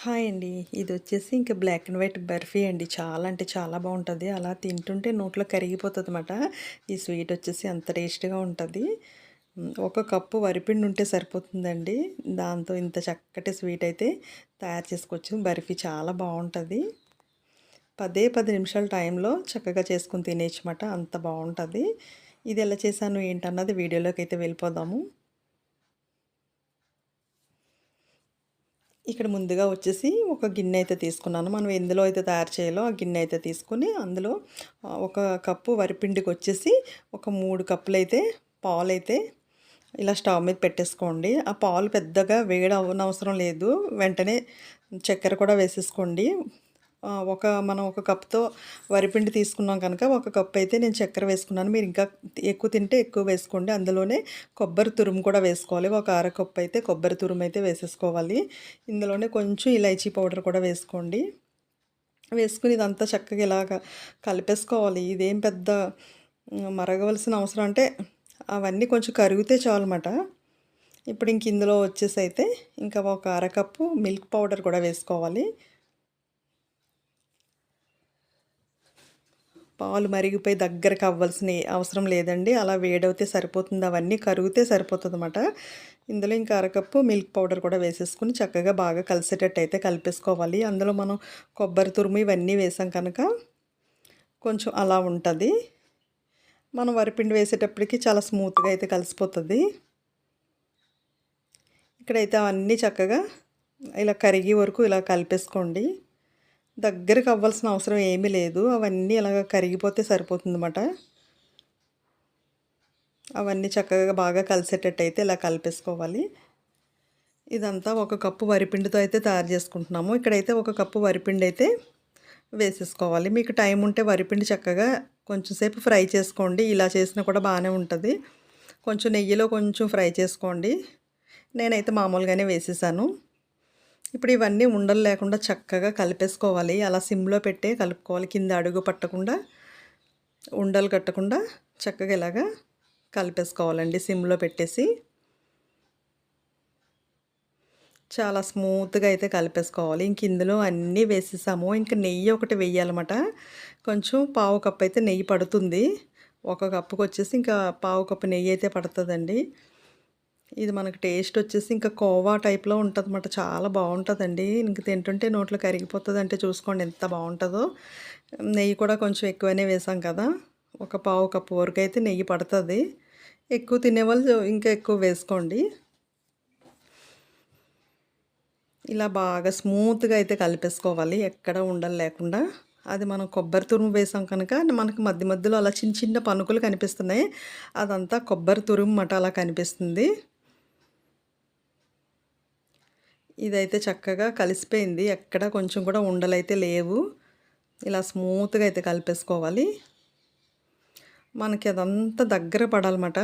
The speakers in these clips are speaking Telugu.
హాయ్ అండి. ఇది వచ్చేసి ఇంకా బ్లాక్ అండ్ వైట్ బర్ఫీ అండి. చాలా అంటే చాలా బాగుంటుంది అలా తింటుంటే నోట్లో కరిగిపోతదనమాట. ఈ స్వీట్ వచ్చేసి అంత టేస్ట్‌గా ఉంటుంది ఒక కప్పు వరిపిండి ఉంటే సరిపోతుందండి. దాంతో ఇంత చక్కటి స్వీట్ అయితే తయారు చేసుకోవచ్చు. బర్ఫీ చాలా బాగుంటుంది పదే పది నిమిషాల టైంలో చక్కగా చేసుకుని తినేయొచ్చమాట. అంత బాగుంటుంది ఇది ఎలా చేశాను ఏంటన్నది వీడియోలోకి అయితే వెళ్ళిపోదాము. ఇక్కడ ముందుగా వచ్చేసి ఒక గిన్నె అయితే తీసుకున్నాను. మనం ఎందులో అయితే తయారు చేయాలో ఆ గిన్నె అయితే తీసుకొని అందులో ఒక కప్పు వరిపిండికి వచ్చేసి ఒక మూడు కప్పులు అయితే పాలైతే ఇలా స్టవ్ మీద పెట్టేసుకోండి. ఆ పాలు పెద్దగా వేడి అవ్వనవసరం లేదు. వెంటనే చక్కెర కూడా వేసేసుకోండి. ఒక మనం ఒక కప్‌తో వరిపిండి తీసుకున్నాం కనుక ఒక కప్ అయితే నేను చక్కెర వేసుకున్నాను. మీరు ఇంకా ఎక్కువ తింటే ఎక్కువ వేసుకోండి. అందులోనే కొబ్బరి తురుము కూడా వేసుకోవాలి. ఒక అర కప్పు అయితే కొబ్బరి తురుము అయితే వేసేసుకోవాలి. ఇందులోనే కొంచెం ఇలైచీ పౌడర్ కూడా వేసుకోండి. వేసుకుని ఇదంతా చక్కగా ఇలాగ కలిపేసుకోవాలి. ఇదేం పెద్ద మరగవలసిన అవసరం అంటే అవన్నీ కొంచెం కరిగితే చాలమాట. ఇప్పుడు ఇంక ఇందులో వచ్చేసి అయితే ఇంకా ఒక అరకప్పు మిల్క్ పౌడర్ కూడా వేసుకోవాలి. పాలు మరిగిపోయి దగ్గరకు అవ్వాల్సిన అవసరం లేదండి. అలా వేడవుతే సరిపోతుంది. అవన్నీ కరిగితే సరిపోతదనమాట. ఇందులో ఇంకా అరకప్పు మిల్క్ పౌడర్ కూడా వేసేసుకొని చక్కగా బాగా కలిసేటట్టు అయితే కలిపేసుకోవాలి. అందులో మనం కొబ్బరి తురుము ఇవన్నీ వేసాం కనుక కొంచెం అలా ఉంటుంది మనం వరిపిండి వేసేటప్పటికి చాలా స్మూత్‌గా అయితే కలిసిపోతుంది ఇక్కడైతే అవన్నీ చక్కగా ఇలా కరిగే వరకు ఇలా కలిపేసుకోండి. దగ్గరికి అవ్వాల్సిన అవసరం ఏమీ లేదు. అవన్నీ ఇలాగ కరిగిపోతే సరిపోతుందన్నమాట. అవన్నీ చక్కగా బాగా కలిసేటట్టు అయితే ఇలా కలిపేసుకోవాలి. ఇదంతా ఒక కప్పు వరిపిండితో అయితే తయారు చేసుకుంటున్నాము. ఇక్కడైతే ఒక కప్పు వరిపిండి అయితే వేసేసుకోవాలి. మీకు టైం ఉంటే వరిపిండి చక్కగా కొంచెం సేపు ఫ్రై చేసుకోండి. ఇలా చేసినా కూడా బాగానే ఉంటుంది కొంచెం నెయ్యిలో కొంచెం ఫ్రై చేసుకోండి. నేనైతే మామూలుగానే వేసేసాను. ఇప్పుడు ఇవన్నీ ఉండలు లేకుండా చక్కగా కలిపేసుకోవాలి. అలా సిమ్‌లో పెట్టే కలుపుకోవాలి. కింద అడుగు పట్టకుండా ఉండలు కట్టకుండా చక్కగా ఇలాగా కలిపేసుకోవాలండి సిమ్‌లో పెట్టేసి. చాలా స్మూత్‌గా అయితే కలిపేసుకోవాలి. ఇంక ఇందులో అన్నీ వేసేసాము. ఇంక నెయ్యి ఒకటి వేయాలన్నమాట. కొంచెం పావు కప్పు అయితే నెయ్యి పడుతుంది. ఒక కప్పుకొచ్చేసి ఇంకా పావు కప్పు నెయ్యి అయితే పడుతుందండి ఇది మనకు టేస్ట్ వచ్చేసి ఇంకా కోవా టైప్‌లో ఉంటదన్నమాట. చాలా బాగుంటుందండి ఇంక తింటుంటే నోట్లో కరిగిపోతుంది అంటే చూసుకోండి ఎంత బాగుంటుందో నెయ్యి కూడా కొంచెం ఎక్కువనే వేసాం కదా! ఒక పావు కప్పు వరకు అయితే నెయ్యి పడుతుంది ఎక్కువ తినేవాళ్ళు ఇంకా ఎక్కువ వేసుకోండి. ఇలా బాగా స్మూత్‌గా అయితే కలిపేసుకోవాలి. ఎక్కడ ఉండలు లేకుండా. అది మనం కొబ్బరి తురుము వేసాం కనుక మనకు మధ్య మధ్యలో అలా చిన్న చిన్న పనుకులు కనిపిస్తున్నాయి. అదంతా కొబ్బరి తురుము మాట అలా కనిపిస్తుంది. ఇదైతే చక్కగా కలిసిపోయింది. ఎక్కడ కొంచెం కూడా ఉండలైతే లేవు. ఇలా స్మూత్‌గా అయితే కలిపేసుకోవాలి. మనకి అదంతా దగ్గర పడాలన్నమాట.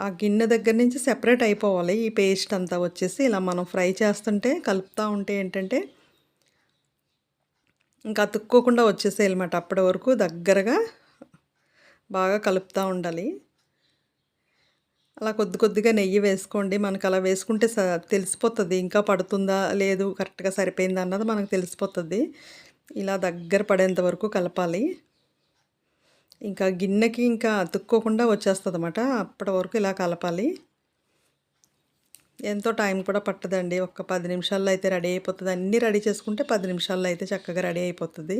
ఆ గిన్నె దగ్గర నుంచి సెపరేట్ అయిపోవాలి. ఈ పేస్ట్ అంతా వచ్చేసి ఇలా మనం ఫ్రై చేస్తుంటే కలుపుతూ ఉంటే ఏంటంటే ఇంకా అతుక్కోకుండా వచ్చేసేయాలన్నమాట. అప్పటి వరకు దగ్గరగా బాగా కలుపుతూ ఉండాలి. అలా కొద్ది కొద్దిగా నెయ్యి వేసుకోండి. మనకు అలా వేసుకుంటే స ఇంకా పడుతుందా? లేదు కరెక్ట్‌గా సరిపోయిందా? అన్నది మనకు తెలిసిపోతుంది ఇలా దగ్గర పడేంత వరకు కలపాలి. ఇంకా గిన్నెకి ఇంకా అతుక్కోకుండా వచ్చేస్తుంది అనమాట అప్పటి వరకు ఇలా కలపాలి. ఎంతో టైం కూడా పట్టదండి. ఒక పది నిమిషాల్లో అయితే రెడీ అయిపోతుంది అన్నీ రెడీ చేసుకుంటే పది నిమిషాల్లో అయితే చక్కగా రెడీ అయిపోతుంది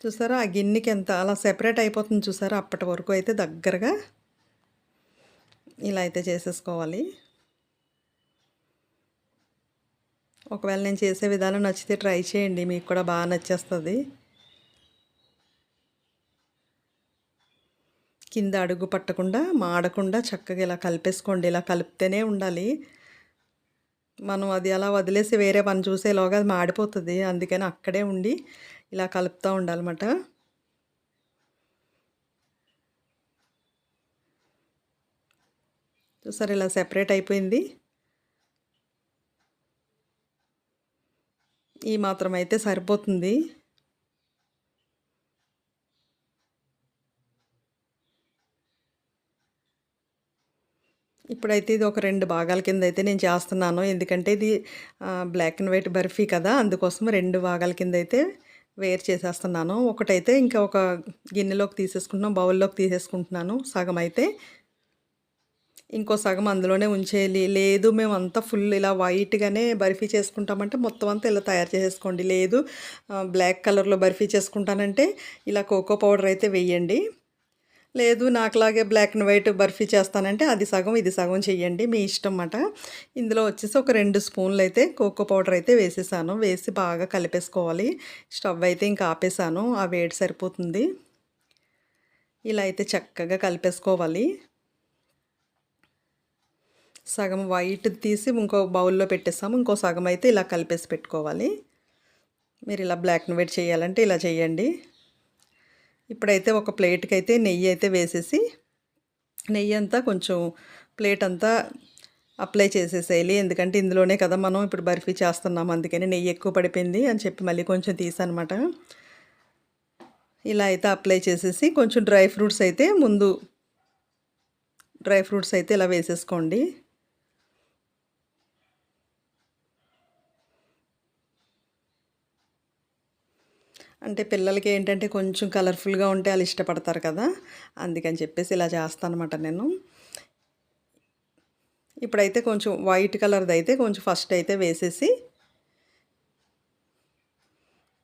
చూసారా? ఆ గిన్నెకి ఎంత అలా సెపరేట్ అయిపోతుంది చూసారా? అప్పటి వరకు అయితే దగ్గరగా ఇలా అయితే చేసేసుకోవాలి. ఒకవేళ నేను చేసే విధానం నచ్చితే ట్రై చేయండి. మీకు కూడా బాగా నచ్చేస్తుంది కింద అడుగు పట్టకుండా, మాడకుండా చక్కగా ఇలా కలిపేసుకోండి. ఇలా కలుపుతూనే ఉండాలి. మనం అది అలా వదిలేసి వేరే పని చూసేలోగా అది మాడిపోతుంది అందుకని అక్కడే ఉండి ఇలా కలుపుతూ ఉండాలన్నమాట. చూసారు ఇలా సెపరేట్ అయిపోయింది. ఈ మాత్రం అయితే సరిపోతుంది. ఇప్పుడైతే ఇది ఒక రెండు భాగాల కింద అయితే నేను చేస్తున్నాను ఎందుకంటే ఇది బ్లాక్ అండ్ వైట్ బర్ఫీ కదా అందుకోసం రెండు భాగాల కింద అయితే వేర్ చేసేస్తున్నాను ఒకటైతే ఇంకా ఒక గిన్నెలోకి తీసేసుకుంటున్నాను బౌల్లోకి తీసేసుకుంటున్నాను సగం అయితే ఇంకో సగం అందులోనే ఉంచేయాలి. లేదు మేము అంతా ఫుల్ ఇలా వైట్గానే బర్ఫీ చేసుకుంటామంటే మొత్తం అంతా ఇలా తయారు చేసేసుకోండి. లేదు బ్లాక్ కలర్లో బర్ఫీ చేసుకుంటానంటే ఇలా కోకో పౌడర్ అయితే వేయండి. లేదు నాకులాగే బ్లాక్ అండ్ వైట్ బర్ఫీ చేస్తానంటే అది సగం ఇది సగం చెయ్యండి మీ ఇష్టం అన్నమాట. ఇందులో వచ్చేసి ఒక రెండు స్పూన్లు అయితే కోకో పౌడర్ అయితే వేసేసాను. వేసి బాగా కలిపేసుకోవాలి. స్టవ్ అయితే ఇంకా ఆపేసాను. ఆ వేడి సరిపోతుంది. ఇలా అయితే చక్కగా కలిపేసుకోవాలి. సగం వైట్ తీసి ఇంకో బౌల్లో పెట్టేస్తాము. ఇంకో సగం అయితే ఇలా కలిపేసి పెట్టుకోవాలి. మీరు ఇలా బ్లాక్ అండ్ వైట్ చేయాలంటే ఇలా చేయండి. ఇప్పుడైతే ఒక ప్లేట్కి అయితే నెయ్యి అయితే వేసేసి నెయ్యి అంతా కొంచెం ప్లేట్ అంతా అప్లై చేసేసేయాలి. ఎందుకంటే ఇందులోనే కదా మనం ఇప్పుడు బర్ఫీ చేస్తున్నాం అందుకని నెయ్యి ఎక్కువ పడిపోయింది అని చెప్పి మళ్ళీ కొంచెం తీసానమాట ఇలా అయితే అప్లై చేసేసి కొంచెం డ్రై ఫ్రూట్స్ అయితే ముందు డ్రై ఫ్రూట్స్ అయితే ఇలా వేసేసుకోండి. అంటే పిల్లలకి ఏంటంటే కొంచెం కలర్ఫుల్గా ఉంటే వాళ్ళు ఇష్టపడతారు కదా అందుకని చెప్పేసి ఇలా చేస్తాను అనమాట నేను. ఇప్పుడైతే కొంచెం వైట్ కలర్ది అయితే కొంచెం ఫస్ట్ అయితే వేసేసి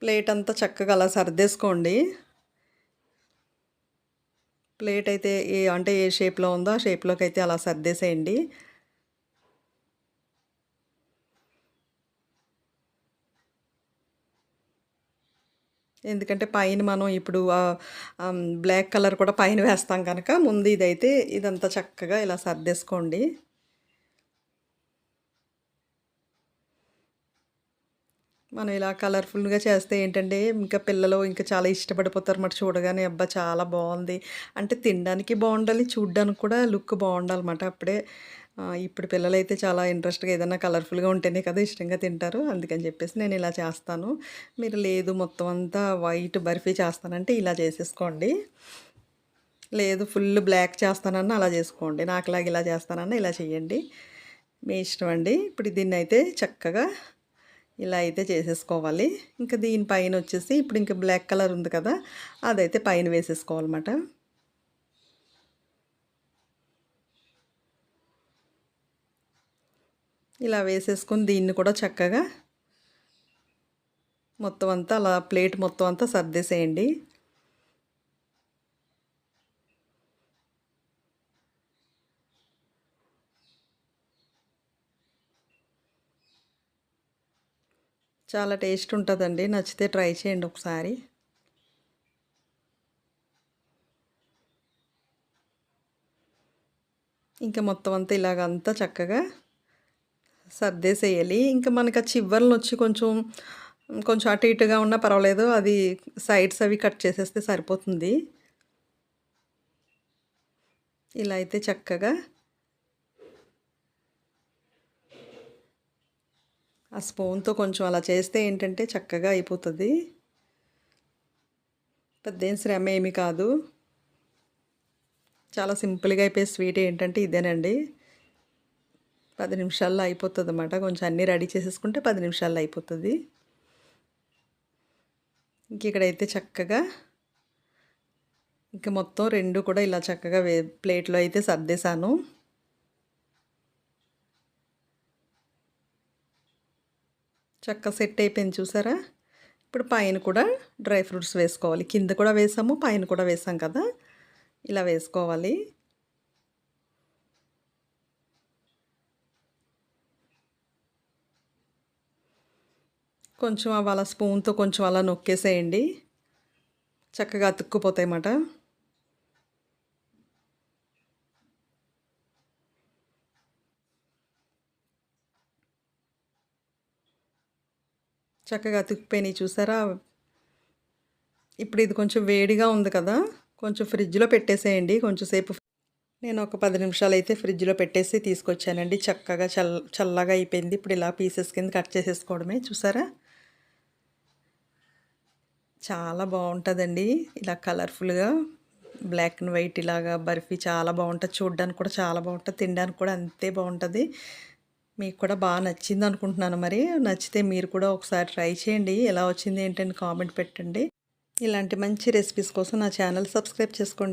ప్లేట్ అంతా చక్కగా అలా సర్దేసుకోండి. ప్లేట్ అయితే ఏ అంటే ఏ షేప్లో ఉందో ఆ షేప్లోకి అయితే అలా సర్దేసేయండి. ఎందుకంటే పైన మనం ఇప్పుడు బ్లాక్ కలర్ కూడా పైన వేస్తాం కనుక ముందు ఇదైతే ఇదంతా చక్కగా ఇలా సర్దేసుకోండి. మనం ఇలా కలర్ఫుల్గా చేస్తే ఏంటంటే ఇంకా పిల్లలు ఇంకా చాలా ఇష్టపడిపోతారు మాట చూడగానే. అబ్బా చాలా బాగుంది. అంటే తినడానికి బాగుండాలి చూడడానికి కూడా లుక్ బాగుండాలన్నమాట అప్పుడే. ఇప్పుడు పిల్లలైతే చాలా ఇంట్రెస్ట్గా ఏదైనా కలర్ఫుల్గా ఉంటేనే కదా ఇష్టంగా తింటారు. అందుకని చెప్పేసి నేను ఇలా చేస్తాను. మీరు లేదు మొత్తం అంతా వైట్ బర్ఫీ చేస్తానంటే ఇలా చేసేసుకోండి. లేదు ఫుల్ బ్లాక్ చేస్తానన్నా అలా చేసుకోండి. నాకులాగా ఇలా చేస్తానన్నా ఇలా చేయండి. మీ ఇష్టం అండి. ఇప్పుడు దీన్ని అయితే చక్కగా ఇలా అయితే చేసేసుకోవాలి. ఇంకా దీని పైన వచ్చేసి ఇప్పుడు ఇంకా బ్లాక్ కలర్ ఉంది కదా అదైతే పైన వేసేసుకోవాలన్నమాట. ఇలా వేసేసుకొని దీన్ని కూడా చక్కగా మొత్తం అంతా అలా ప్లేట్ మొత్తం అంతా సర్దేసేయండి. చాలా టేస్ట్ ఉంటుందండి. నచ్చితే ట్రై చేయండి ఒకసారి. ఇంకా మొత్తం అంతా ఇలాగంతా చక్కగా సర్దేసేయాలి. ఇంకా మనకు ఆ చివర్లను వచ్చి కొంచెం కొంచెం అటు ఇటుగా ఉన్నా పర్వాలేదు. అది సైడ్స్ అవి కట్ చేసేస్తే సరిపోతుంది. ఇలా అయితే చక్కగా ఆ స్పూన్తో కొంచెం అలా చేస్తే ఏంటంటే చక్కగా అయిపోతుంది. పెద్దేం శ్రమ ఏమి కాదు. చాలా సింపుల్గా అయిపోయే స్వీట్ ఏంటంటే ఇదేనండి. పది నిమిషాల్లో అయిపోతుంది అన్నమాట కొంచెం అన్నీ రెడీ చేసేసుకుంటే పది నిమిషాల్లో అయిపోతుంది. ఇంక ఇక్కడైతే చక్కగా ఇంకా మొత్తం రెండు కూడా ఇలా చక్కగా వే ప్లేట్లో అయితే సర్దేశాను. చక్క సెట్ అయిపోయింది చూసారా? ఇప్పుడు పైన కూడా డ్రై ఫ్రూట్స్ వేసుకోవాలి. కింద కూడా వేసాము పైన కూడా వేసాం కదా? ఇలా వేసుకోవాలి. కొంచెం అవి అలా స్పూన్తో కొంచెం అలా నొక్కేసేయండి. చక్కగా అతుక్కుపోతాయి అన్నమాట. చక్కగా అతుక్కుపోయినాయి చూసారా? ఇప్పుడు ఇది కొంచెం వేడిగా ఉంది కదా కొంచెం ఫ్రిడ్జ్లో పెట్టేసేయండి. కొంచెం సేపు నేను ఒక పది నిమిషాలు అయితే ఫ్రిడ్జ్లో పెట్టేసి తీసుకొచ్చానండి. చక్కగా చల్ చల్లగా అయిపోయింది. ఇప్పుడు ఇలా పీసెస్ కింద కట్ చేసేసుకోవడమే. చూసారా? చాలా బాగుంటుందండి. ఇలా కలర్ఫుల్గా బ్లాక్ అండ్ వైట్ ఇలాగా బర్ఫీ చాలా బాగుంటుంది. చూడడానికి కూడా చాలా బాగుంటుంది. తినడానికి కూడా అంతే బాగుంటుంది. మీకు కూడా బాగా నచ్చింది అనుకుంటున్నాను మరి. నచ్చితే మీరు కూడా ఒకసారి ట్రై చేయండి. ఎలా వచ్చింది ఏంటని కామెంట్ పెట్టండి. ఇలాంటి మంచి రెసిపీస్ కోసం నా ఛానల్ సబ్స్క్రైబ్ చేసుకోండి.